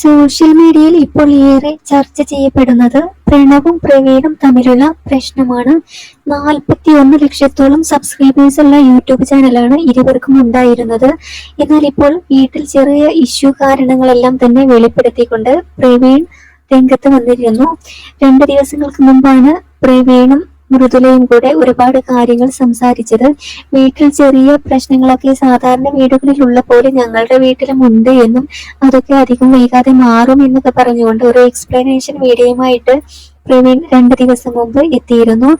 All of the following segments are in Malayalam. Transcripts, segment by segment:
സോഷ്യൽ മീഡിയയിൽ ഇപ്പോൾ ഏറെ ചർച്ച ചെയ്യപ്പെടുന്നത് പ്രണവും പ്രവീണും തമ്മിലുള്ള പ്രശ്നമാണ്. നാൽപ്പത്തി ഒന്ന് ലക്ഷത്തോളം സബ്സ്ക്രൈബേഴ്സ് ഉള്ള യൂട്യൂബ് ചാനലാണ് ഇരുവർക്കും ഉണ്ടായിരുന്നത്. എന്നാൽ ഇപ്പോൾ വീട്ടിൽ ചെറിയ ഇഷ്യൂ കാരണങ്ങളെല്ലാം തന്നെ വെളിപ്പെടുത്തിക്കൊണ്ട് പ്രവീൺ രംഗത്ത് വന്നിരുന്നു. രണ്ട് ദിവസങ്ങൾക്ക് മുമ്പാണ് പ്രവീണും മൃദുലയും കൂടെ ഒരുപാട് കാര്യങ്ങൾ സംസാരിച്ചത്. വീട്ടിൽ ചെറിയ പ്രശ്നങ്ങളൊക്കെ സാധാരണ വീടുകളിലുള്ള പോലെ ഞങ്ങളുടെ വീട്ടിലും ഉണ്ട് എന്നും അതൊക്കെ അധികം വൈകാതെ മാറും എന്നൊക്കെ പറഞ്ഞുകൊണ്ട് ഒരു എക്സ്പ്ലനേഷൻ വീഡിയോയുമായിട്ട് പ്രവീൺ രണ്ട് ദിവസം മുമ്പ് എത്തിയിരുന്നു.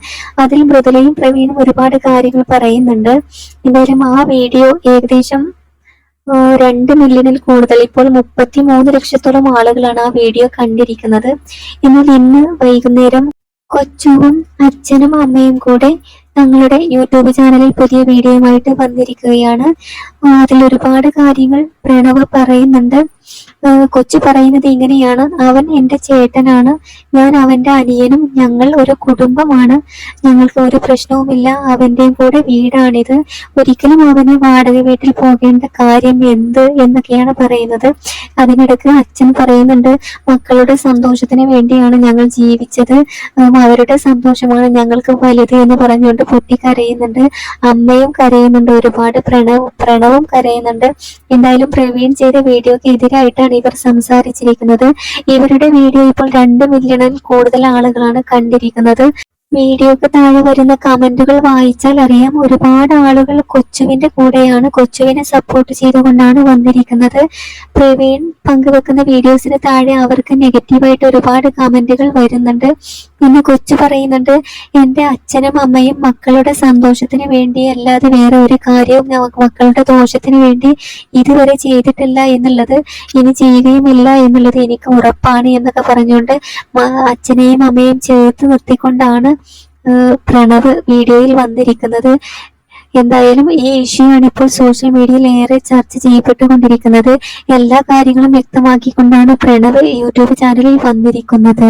അതിൽ മൃദുലയും പ്രവീണും ഒരുപാട് കാര്യങ്ങൾ പറയുന്നുണ്ട്. എന്തായാലും ആ വീഡിയോ ഏകദേശം രണ്ട് മില്യണിൽ കൂടുതൽ ഇപ്പോൾ മുപ്പത്തി മൂന്ന് ലക്ഷത്തോളം ആളുകളാണ് ആ വീഡിയോ കണ്ടിരിക്കുന്നത്. എന്നാൽ ഇന്ന് വൈകുന്നേരം കൊച്ചുവും അച്ഛനും അമ്മയും കൂടെ തങ്ങളുടെ യൂട്യൂബ് ചാനലിൽ പുതിയ വീഡിയോയുമായിട്ട് വന്നിരിക്കുകയാണ്. അതിൽ ഒരുപാട് കാര്യങ്ങൾ പ്രണവ് പറയുന്നുണ്ട്. കൊച്ചു പറയുന്നത് ഇങ്ങനെയാണ്. അവൻ എന്റെ ചേട്ടനാണ്. ഞാൻ അവന്റെ അനിയനും ഞങ്ങൾ ഒരു കുടുംബമാണ്. ഞങ്ങൾക്ക് ഒരു പ്രശ്നവുമില്ല. അവന്റെയും കൂടെ വീടാണിത്. ഒരിക്കലും അവന് വാടക വീട്ടിൽ പോകേണ്ട കാര്യം എന്ത് എന്നൊക്കെയാണ് പറയുന്നത്. അതിനിടയ്ക്ക് അച്ഛൻ പറയുന്നുണ്ട് മക്കളുടെ സന്തോഷത്തിന് വേണ്ടിയാണ് ഞങ്ങൾ ജീവിച്ചത്. അവരുടെ സന്തോഷമാണ് ഞങ്ങൾക്ക് വലുത് എന്ന് പറഞ്ഞുകൊണ്ട് പൊട്ടി കരയുന്നുണ്ട് അമ്മയും കരയുന്നുണ്ട് ഒരുപാട് പ്രണവ് പ്രണവും കരയുന്നുണ്ട്. എന്തായാലും പ്രവീൺ ചെയ്ത വീഡിയോക്ക് എതിരായിട്ടാണ് ഇവർ സംസാരിച്ചിരിക്കുന്നത്. ഇവരുടെ വീഡിയോ ഇപ്പോൾ രണ്ട് മില്യണിൽ കൂടുതൽ ആളുകളാണ് കണ്ടിരിക്കുന്നത്. വീഡിയോക്ക് താഴെ വരുന്ന കമന്റുകൾ വായിച്ചാൽ അറിയാം ഒരുപാട് ആളുകൾ കൊച്ചുവിന്റെ കൂടെയാണ് കൊച്ചുവിനെ സപ്പോർട്ട് ചെയ്തുകൊണ്ടാണ് വന്നിരിക്കുന്നത്. പ്രവീൺ പങ്കുവെക്കുന്ന വീഡിയോസിന് താഴെ അവർക്ക് നെഗറ്റീവായിട്ട് ഒരുപാട് കമന്റുകൾ വരുന്നുണ്ട്. പിന്നെ കൊച്ചു പറയുന്നുണ്ട് എന്റെ അച്ഛനും അമ്മയും മക്കളുടെ സന്തോഷത്തിന് വേണ്ടി അല്ലാതെ വേറെ ഒരു കാര്യവും മക്കളുടെ ദോഷത്തിന് വേണ്ടി ഇതുവരെ ചെയ്തിട്ടില്ല എന്നുള്ളത് ഇനി ചെയ്യുകയുമില്ല എന്നുള്ളത് എനിക്ക് ഉറപ്പാണ് എന്നൊക്കെ പറഞ്ഞുകൊണ്ട് അച്ഛനെയും അമ്മയും ചേർത്ത് നിർത്തിക്കൊണ്ടാണ് പ്രണവ് വീഡിയോയിൽ വന്നിരിക്കുന്നത്. എന്തായാലും ഈ ഇഷ്യൂ ആണ് ഇപ്പോൾ സോഷ്യൽ മീഡിയയിൽ ഏറെ ചർച്ച ചെയ്യപ്പെട്ടുകൊണ്ടിരിക്കുന്നത്. എല്ലാ കാര്യങ്ങളും വ്യക്തമാക്കിക്കൊണ്ടാണ് പ്രണവ് യൂട്യൂബ് ചാനലിൽ വന്നിരിക്കുന്നത്.